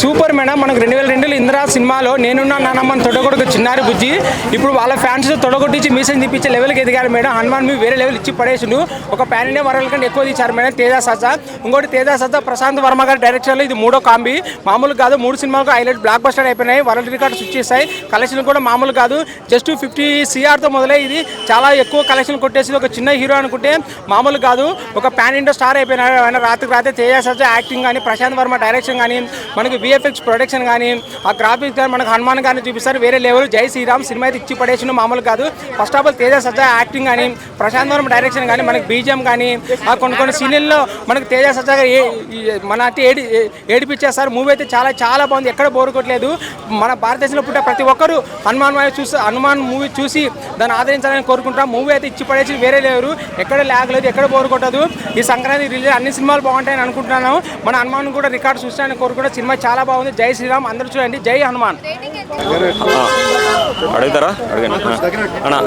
Super madam మనకు రెండు వేల రెండులో ఇందిరా సినిమాలో నేనున్న నానమ్మని తొడగొడుకు చిన్నారి బుజ్జి. ఇప్పుడు వాళ్ళ ఫ్యాన్స్ తొడగొట్టించి మీసం తీపించే లెవెల్కి ఎదిగారు మేడం. హనుమాన్ మీ వేరే లెవెల్ ఇచ్చి పడేసిండు. ఒక ప్యాన్ ఇండియా వరల్డ్ కంటే ఎక్కువ తీశారు మేడం తేజ సజ్జా. ఇంకోటి తేజ సజ్జా ప్రశాంత్ వర్మ గారి డైరెక్షన్లో ఇది మూడో కాంబి మామూలు కాదు మూడు సినిమాలకు హైలైట్ బ్లాక్ బస్టర్ అయిపోయినాయి. వరల్డ్ రికార్డ్ స్విచ్ చేస్తాయి కలెక్షన్ కూడా మామూలు కాదు. జస్ట్ ఫిఫ్టీ సిఆర్తో మొదలై ఇది. చాలా ఎక్కువ కలెక్షన్ కొట్టేసి ఒక చిన్న హీరో అనుకుంటే మామూలు కాదు. ఒక ప్యాన్ ఇండియా స్టార్ అయిపోయినాడు. ఆయన రాత్రికి రాత్రి తేజ సజ్జా యాక్టింగ్ కానీ ప్రశాంత్ వర్మ డైరెక్షన్ కానీ మనకి విఎఫ్ఎక్స్ ప్రొడక్షన్ కానీ ఆ గ్రాఫిక్స్ కానీ మనకు హనుమాన్ గారిని చూపిస్తారు వేరే లెవెల్ జై శ్రీరామ్ సినిమా అయితే ఇచ్చి పడేసిన మామూలు కాదు. First of all Teja Sajja acting కానీ ప్రశాంత్ వర్మ డైరెక్షన్ కానీ మనకి బీజిఎం కానీ ఆ కొన్ని కొన్ని సీన్లలో మనకి తేజ సజ్జా మన అంటే ఏడి ఏడిపించేస్తారు మూవీ అయితే చాలా చాలా బాగుంది. ఎక్కడ బోరుకోవట్లేదు కొట్టలేదు. మన భారతదేశంలో పుట్టే ప్రతి ఒక్కరు హనుమాన్ మూవీ చూసి హనుమాన్ మూవీ చూసి దాన్ని ఆదరించాలని కోరుకుంటాం మూవీ అయితే ఇచ్చి పడేసి వేరే లేరు ఎక్కడ ల్యాగ్ లేదు ఎక్కడ బోరు కొట్టదు. ఈ సంక్రాంతి రిలీజ్ అన్ని సినిమాలు బాగుంటాయని అనుకుంటున్నాను. మన హనుమాన్ కూడా రికార్డు చూస్తానని కోరుకుంటా సినిమా చాలా బాగుంది. జై శ్రీరామ్. అందరూ చూడండి. జై హనుమాన్. అడుగుతారా? అడగండి. అన్నా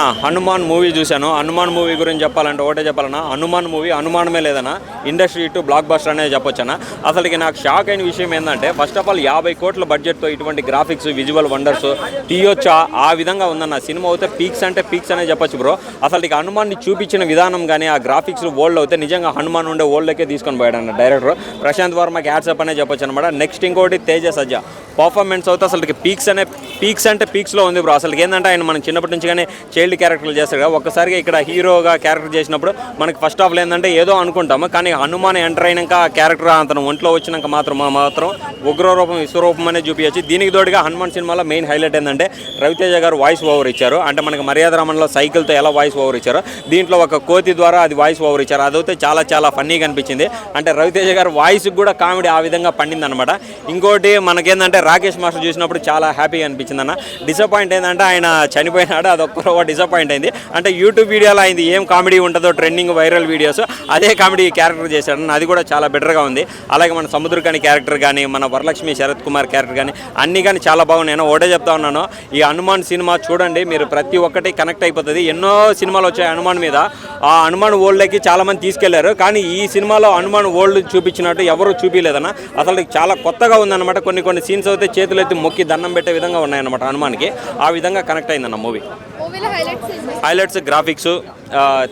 ఆ, హనుమాన్ మూవీ చూశాను. హనుమాన్ మూవీ గురించి చెప్పాలంటే ఒకటే చెప్పాలన్నా హనుమాన్ మూవీ అనుమానమే లేదన్నా ఇండస్ట్రీ ఇటు బ్లాక్ బస్టర్ అనేది చెప్పొచ్చన్న. అసలుకి నాకు షాక్ అయిన విషయం ఏంటంటే ఫస్ట్ ఆఫ్ ఆల్ యాభై కోట్ల బడ్జెట్తో ఇటువంటి గ్రాఫిక్స్ విజువల్ వండర్స్ తీయొచ్చా? ఆ విధంగా ఉందన్న. సినిమా అయితే పీక్స్ అంటే పీక్స్ అనే చెప్పొచ్చు బ్రో అసలుకి హనుమాన్ని చూపించిన విధానం కానీ ఆ గ్రాఫిక్స్ వరల్డ్ అయితే నిజంగా హనుమాన్ ఉండే వరల్డ్కే తీసుకొని పోయాడు డైరెక్టర్ ప్రశాంత్ వర్మకి యాడ్సప్ అనే చెప్పొచ్చు అనమాట నెక్స్ట్ ఇంకోటి తేజ సజ్జ. పర్ఫార్మెన్స్ అయితే అసలు పీక్స్ అనే పీక్స్ అంటే పీక్స్లో ఉంది బ్రో. అసలు ఏంటంటే ఆయన మనం చిన్నప్పటి నుంచి కానీ చైల్డ్ క్యారెక్టర్లు చేస్తాడు కదా ఒక్కసారిగా ఇక్కడ హీరోగా క్యారెక్టర్ చేసినప్పుడు మనకి ఫస్ట్ ఆఫ్ ఏంటంటే ఏదో అనుకుంటాము కానీ హనుమాన్ ఎంటర్ అయినాక క్యారెక్టర్ అతను ఒంట్లో వచ్చినాక మాత్రం మాత్రం ఉగ్రరూపం విశ్వరూపం అనేది చూపించచ్చు. దీనికి తోడుగా హనుమాన్ సినిమాలో మెయిన్ హైలైట్ ఏంటంటే రవితేజ గారు వాయిస్ ఓవర్ ఇచ్చారు. అంటే మనకి మర్యాద రామన్లో సైకిల్తో ఎలా వాయిస్ ఓవర్ ఇచ్చారో దీంట్లో ఒక కోతి ద్వారా అది వాయిస్ ఓవర్ ఇచ్చారు. అదైతే చాలా చాలా ఫన్నీగా అనిపించింది. అంటే రవితేజ గారు వాయిస్ కూడా కామెడీ ఆ విధంగా పండింది అనమాట ఇంకోటి మనకేందంటే రాకేష్ మాస్టర్ చూసినప్పుడు చాలా హ్యాపీగా అనిపించింది. అన్న డిసప్పాయింట్ ఏంటంటే ఆయన చనిపోయినాడు అది ఒక్క డిసప్పాయింట్ అయింది. అంటే యూట్యూబ్ వీడియోలో అయింది ఏం కామెడీ ఉంటుందో ట్రెండింగ్ వైరల్ వీడియోస్ అదే కామెడీ క్యారెక్టర్ చేశాడు అది కూడా చాలా బెటర్గా ఉంది. అలాగే మన సముద్రకాని క్యారెక్టర్ కానీ మన వరలక్ష్మి శరత్ కుమార్ క్యారెక్టర్ కానీ అన్నీ కానీ చాలా బాగున్నాయి. నేను ఒకటే చెప్తా ఉన్నాను ఈ హనుమాన్ సినిమా చూడండి మీరు ప్రతి ఒక్కటి కనెక్ట్ అయిపోతుంది. ఎన్నో సినిమాలు వచ్చాయి హనుమాన్ మీద. ఆ హనుమాన్ ఓల్డ్లోకి చాలామంది తీసుకెళ్ళారు కానీ ఈ సినిమాలో హనుమాన్ ఓల్డ్ చూపించినట్టు ఎవరు చూపించలేదన్న. అసలు చాలా కొత్తగా ఉందన్నమాట. కొన్ని కొన్ని సీన్స్ అయితే చేతులు ఎత్తి మొక్కి దండం పెట్టే విధంగా ఉన్నాయి. ఉన్నాయన్నమాట హనుమాన్కి ఆ విధంగా కనెక్ట్ అయిందన్న movie? Highlights graphics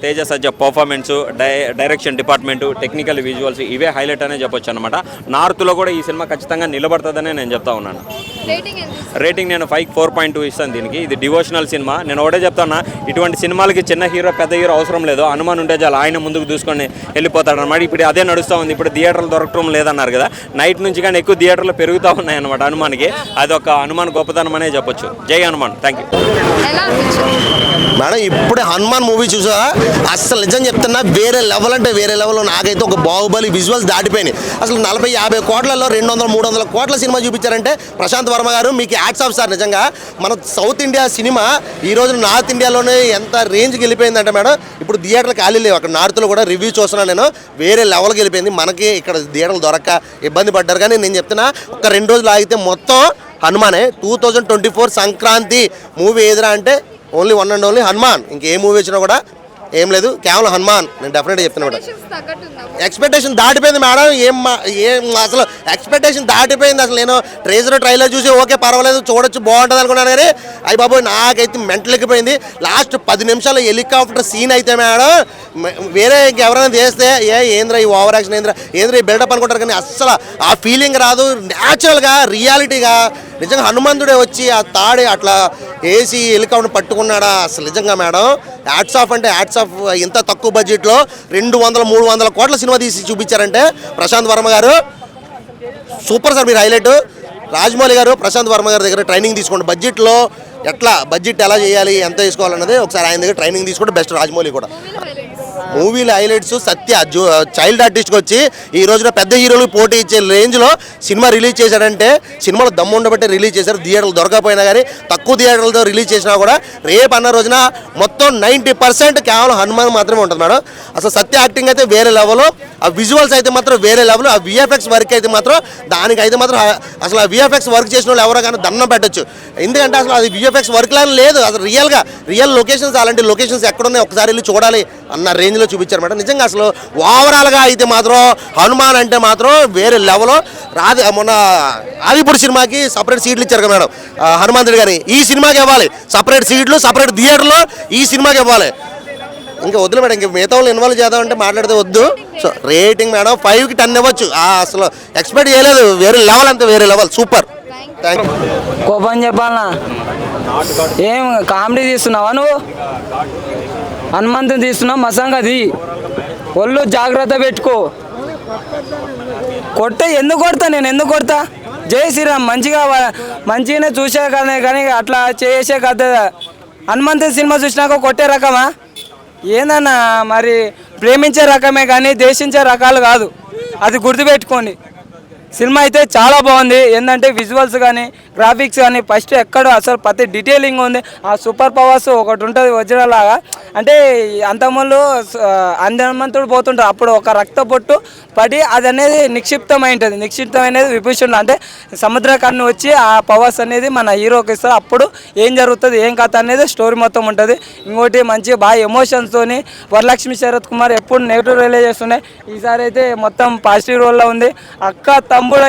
Teja Sajja performance die direction department technical visuals ఇవే హైలైట్ అనే చెప్పొచ్చు అనమాట నార్త్లో కూడా ఈ సినిమా ఖచ్చితంగా నిలబడుతుందనే నేను చెప్తా ఉన్నాను. రేటింగ్ నేను ఫైవ్ ఫోర్ పాయింట్ టూ ఇస్తాను దీనికి. ఇది డివోషనల్ సినిమా. నేను ఒకటే చెప్తాను ఇటువంటి సినిమాలకి చిన్న హీరో పెద్ద హీరో అవసరం లేదు. హనుమాన్ ఉంటే చాలు ఆయన ముందుకు దూసుకొని వెళ్ళిపోతాడు అనమాట ఇప్పుడు అదే నడుస్తూ ఉంది. ఇప్పుడు థియేటర్లు దొరకడం లేదన్నారు కదా. నైట్ నుంచి కానీ ఎక్కువ థియేటర్లు పెరుగుతూ ఉన్నాయి అనమాట హనుమాన్కి. అది ఒక హనుమాన్ గొప్పతనం అనే చెప్పొచ్చు. జై హనుమాన్. థ్యాంక్ యూ మేడం ఇప్పుడే హనుమాన్ మూవీ చూసా. అసలు నిజం చెప్తున్నా వేరే లెవెల్ అంటే వేరే లెవెల్ నాకైతే ఒక బాహుబలి విజువల్స్ దాటిపోయినాయి. అసలు నలభై యాభై కోట్లలో రెండు వందల మూడు వందల కోట్ల సినిమా చూపించారంటే ప్రశాంత్ వర్మ గారు మీకు యాడ్స్ ఆఫ్ సార్ నిజంగా. మన సౌత్ ఇండియా సినిమా ఈ రోజు నార్త్ ఇండియాలోనే ఎంత రేంజ్కి వెళ్ళిపోయిందంటే మేడం ఇప్పుడు థియేటర్లు ఖాళీ లేవు. అక్కడ నార్త్లో కూడా రివ్యూ చూస్తున్నాను నేను. వేరే లెవెల్కి వెళ్ళిపోయింది. మనకి ఇక్కడ థియేటర్లు దొరక్క ఇబ్బంది పడ్డారు. కానీ నేను చెప్తున్నా ఒక రెండు రోజులు ఆగితే మొత్తం హనుమానే. Two thousand twenty four Sankranti movie ఏదిరా అంటే only one and only Hanuman. ఇంకే మూవీ వచ్చినా కూడా ఏం లేదు కేవలం హనుమాన్. నేను డెఫినెట్గా చెప్తున్నా మేడం ఎక్స్పెక్టేషన్ దాటిపోయింది మేడం ఏం ఏం అసలు ఎక్స్పెక్టేషన్ దాటిపోయింది అసలు. నేను ట్రేజర్ ట్రైలర్ చూసి ఓకే పర్వాలేదు చూడొచ్చు బాగుంటుంది అనుకున్నాను కానీ అయ్యి బాబోయ్ నాకైతే మెంటల్ ఎక్కిపోయింది. లాస్ట్ పది నిమిషాలు హెలికాప్టర్ సీన్ అయితే మేడం వేరే ఇంకెవరైనా చేస్తే ఏ ఏంద్రా ఈ ఓవర్ యాక్షన్ ఏంద్రా ఏంద్రా ఈ బిల్డప్ అనుకుంటారు కానీ అస్సలు ఆ ఫీలింగ్ రాదు. న్యాచురల్గా రియాలిటీగా నిజంగా హనుమంతుడే వచ్చి ఆ తాడి అట్లా వేసి హెలికాప్టర్ పట్టుకున్నాడా? అసలు నిజంగా మేడం యాడ్స్ ఆఫ్ అంటే యాడ్స్ ఆఫ్ ఇంత తక్కువ బడ్జెట్లో రెండు వందల మూడు వందల కోట్ల సినిమా తీసి చూపించారంటే ప్రశాంత్ వర్మ గారు. సూపర్ సార్ మీరు హైలైట్. రాజమౌళి గారు ప్రశాంత్ వర్మ గారి దగ్గర ట్రైనింగ్ తీసుకోండి. బడ్జెట్లో ఎట్లా బడ్జెట్ ఎలా చేయాలి ఎంత తీసుకోవాలన్నది ఒకసారి ఆయన దగ్గర ట్రైనింగ్ తీసుకుంటే బెస్ట్ రాజమౌళి కూడా. మూవీలు హైలైట్స్ మూవీల హైలైట్స్ సత్య జో చైల్డ్ ఆర్టిస్ట్కి వచ్చి ఈ రోజున పెద్ద హీరోలు పోటీ ఇచ్చే రేంజ్లో సినిమా రిలీజ్ చేశాడంటే సినిమాలో దమ్ము ఉండబట్టి రిలీజ్ చేశారు. థియేటర్లు దొరకపోయినా కానీ తక్కువ థియేటర్లతో రిలీజ్ చేసినా కూడా రేపు అన్న రోజున మొత్తం నైంటీ పర్సెంట్ కేవలం హనుమాన్ మాత్రమే ఉంటుంది మేడం. అసలు సత్య యాక్టింగ్ అయితే వేరే లెవెల్ ఆ విజువల్స్ అయితే మాత్రం వేరే లెవెల్ ఆ విఎఫ్ఎక్స్ వర్క్ అయితే మాత్రం దానికి అయితే మాత్రం అసలు ఆ విఎఫ్ఎక్స్ వర్క్ చేసిన వాళ్ళు ఎవరో కానీ దండం పెట్టొచ్చు. ఎందుకంటే అసలు అది విఎఫ్ఎక్స్ వర్క్ లాగా లేదు. అసలు రియల్గా రియల్ లొకేషన్స్ అలాంటి లొకేషన్స్ ఎక్కడున్నాయి? ఒకసారి వెళ్ళి చూడాలి. అన్న రేంజ్లో రేంజ్లో చూపించారు మేడం. నిజంగా అసలు ఓవరాల్గా అయితే మాత్రం హనుమాన్ అంటే మాత్రం వేరే లెవెల్లో రాది మొన్న ఆదిపూడి సినిమాకి సపరేట్ సీట్లు ఇచ్చారు కదా మేడం. హనుమంతుడు హనుమంతుడి గారి ఈ సినిమాకి ఇవ్వాలి. సపరేట్ సీట్లు సపరేట్ థియేటర్లో ఈ సినిమాకి ఇవ్వాలి. ఇంకా వద్దులే మేడం ఇంకా మిగతా వాళ్ళు ఇన్వాల్వ్ చేద్దామంటే మాట్లాడితే వద్దు. సో రేటింగ్ మేడం ఫైవ్కి టెన్ ఇవ్వచ్చు. అసలు ఎక్స్పెక్ట్ చేయలేదు. వేరే లెవెల్ అంతే వేరే లెవెల్ సూపర్ థ్యాంక్ యూ కోపం చెప్పాలనా? ఏం కామెడీ తీస్తున్నావా నువ్వు? హనుమంతుని తీస్తున్నావు మసంగది ఒళ్ళు జాగ్రత్త పెట్టుకో. కొట్టే ఎందుకు కొడతా నేను? ఎందుకు కొడతా? జై శ్రీరామ్ మంచిగా మంచిగానే చూసే కానీ కానీ అట్లా చేసే కథ. హనుమంతుని సినిమా చూసినాక కొట్టే రకమా? ఏందన్నా మరి ప్రేమించే రకమే కానీ దేశించే రకాలు కాదు. అది గుర్తుపెట్టుకోండి. సినిమా అయితే చాలా బాగుంది. ఏంటంటే విజువల్స్ కానీ గ్రాఫిక్స్ కానీ ఫస్ట్ ఎక్కడ అసలు ప్రతి డీటెయిలింగ్ ఉంది. ఆ సూపర్ పవర్స్ ఒకటి ఉంటుంది వజ్రం లాగా. అంటే అంతకుముందు అందమంతుడు పోతుంటారు అప్పుడు ఒక రక్త పొట్టు పడి అది అనేది నిక్షిప్తమై ఉంటుంది నిక్షిప్తమైనది విభూషణుడు. అంటే సముద్ర కన్ను వచ్చి ఆ పవర్స్ అనేది మన హీరోకి ఇస్తారు. అప్పుడు ఏం జరుగుతుంది ఏం కథ అనేది స్టోరీ మొత్తం ఉంటుంది. ఇంకోటి మంచి బాగా ఎమోషన్స్తోని వరలక్ష్మి శరత్ కుమార్ ఎప్పుడు నెగిటివ్ రిలే చేస్తున్నాయి ఈసారి అయితే మొత్తం పాజిటివ్ రోల్లో ఉంది. అక్క తమ్ముడు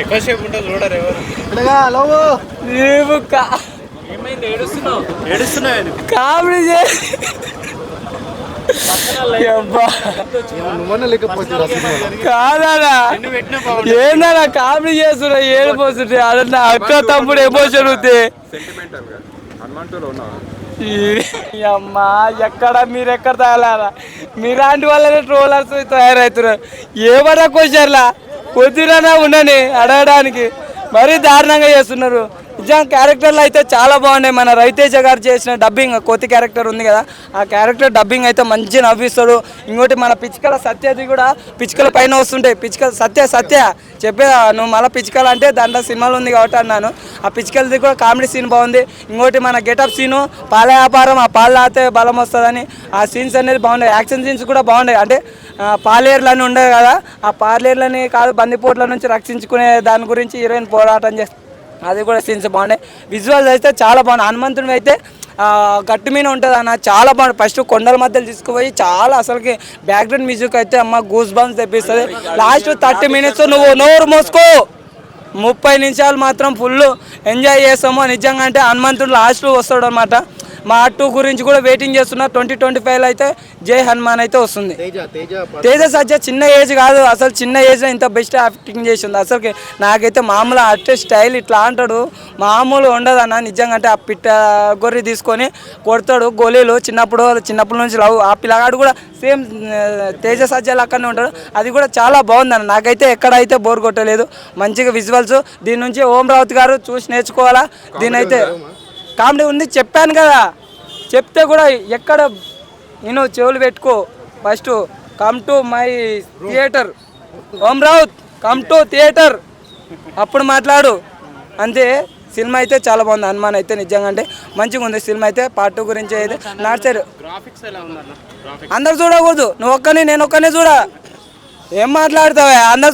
ఎమోషన్ అదా నీవు కా- కామెడీ చే- అబ్బా. ఏందన్నా కామెడీ చేస్తున్నా ఏడిపోతుంటే అదన్నా అక్క తమ్ముడు ఎమోషన్ ఉంది ఈ అమ్మా ఎక్కడ మీరు ఎక్కడ తగలారా? మీలాంటి వాళ్ళనే ట్రోలర్స్ తయారవుతున్నారు ఏమన్నా క్వశ్చన్లా కొద్దిరానా ఉండని అడగడానికి. మరీ దారుణంగా చేస్తున్నారు. నిజం క్యారెక్టర్లు అయితే చాలా బాగున్నాయి. మన రవితేజ గారు చేసిన డబ్బింగ్ కొత్త క్యారెక్టర్ ఉంది కదా ఆ క్యారెక్టర్ డబ్బింగ్ అయితే మంచి నవ్విస్తాడు. ఇంకోటి మన పిచ్చుకల సత్యది కూడా పిచ్చుకల పైన వస్తుంటాయి. పిచ్చుకల సత్య సత్య చెప్పే నువ్వు మళ్ళీ పిచ్చుకలు అంటే దాంట్లో సినిమాలు ఉంది కాబట్టి అన్నాను. ఆ పిచ్చుకలది కూడా కామెడీ సీన్ బాగుంది. ఇంకోటి మన గెటప్ సీను పాల వ్యాపారం ఆ పాలు తాగితే బలం వస్తుందని ఆ సీన్స్ అనేది బాగున్నాయి. యాక్షన్ సీన్స్ కూడా బాగున్నాయి. అంటే పాలేర్లని ఉండేవి కదా ఆ పాలేర్లని కాదు బందిపోట్ల నుంచి రక్షించుకునే దాని గురించి హీరోయిన్ పోరాటం చేస్తుంది అది కూడా సీన్స్ బాగున్నాయి. విజువల్స్ అయితే చాలా బాగున్నాయి. హనుమంతుడు అయితే గట్టు మీద ఉంటుంది అన్న చాలా బాగుంది ఫస్ట్ కొండల మధ్యలో తీసుకుపోయి చాలా అసలుకి బ్యాక్గ్రౌండ్ మ్యూజిక్ అయితే అమ్మ గూస్ బాన్స్ తెప్పిస్తుంది. లాస్ట్ థర్టీ మినిట్స్ నువ్వు నోరు మోసుకో. ముప్పై నిమిషాలు మాత్రం ఫుల్ ఎంజాయ్ చేస్తాము. నిజంగా అంటే హనుమంతుడు లాస్ట్ వస్తాడు అనమాట మా టూ గురించి కూడా వెయిటింగ్ చేస్తున్నా. ట్వంటీ ట్వంటీ ఫైవ్లో అయితే జై హనుమాన్ అయితే వస్తుంది. తేజ సజ్జ చిన్న ఏజ్ కాదు. అసలు చిన్న ఏజ్లో ఇంత బెస్ట్ యాక్టింగ్ చేసింది. అసలుకి నాకైతే మామూలు అట్టే స్టైల్ ఇట్లా అంటాడు. మామూలు ఉండదు అన్న నిజంగా అంటే ఆ పిట్ట గొర్రె తీసుకొని కొడతాడు. గోళీలు చిన్నప్పుడు చిన్నప్పటి నుంచి లవ్. ఆ పిల్లగాడు కూడా సేమ్ తేజ సజ్జలు అక్కడనే ఉంటాడు. అది కూడా చాలా బాగుందన్న. నాకైతే ఎక్కడైతే బోర్ కొట్టలేదు. మంచిగా విజువల్స్ దీని నుంచి ఓం రావుత్ గారు చూసి నేర్చుకోవాలా? దీని అయితే కామెడీ ఉంది చెప్పాను కదా. చెప్తే కూడా ఎక్కడ నేను చెవులు పెట్టుకో. First come to my theatre Om Raut come to theatre అప్పుడు మాట్లాడు. అంతే సినిమా అయితే చాలా బాగుంది. హనుమాన్ అయితే నిజంగా అంటే మంచిగా ఉంది. సినిమా అయితే పార్ట్ టూ గురించి అయితే నాటుతారు అందరు చూడకూడదు. నువ్వు ఒక్కని నేను ఒక్కనే చూడ. ఏం మాట్లాడతావా? అందరు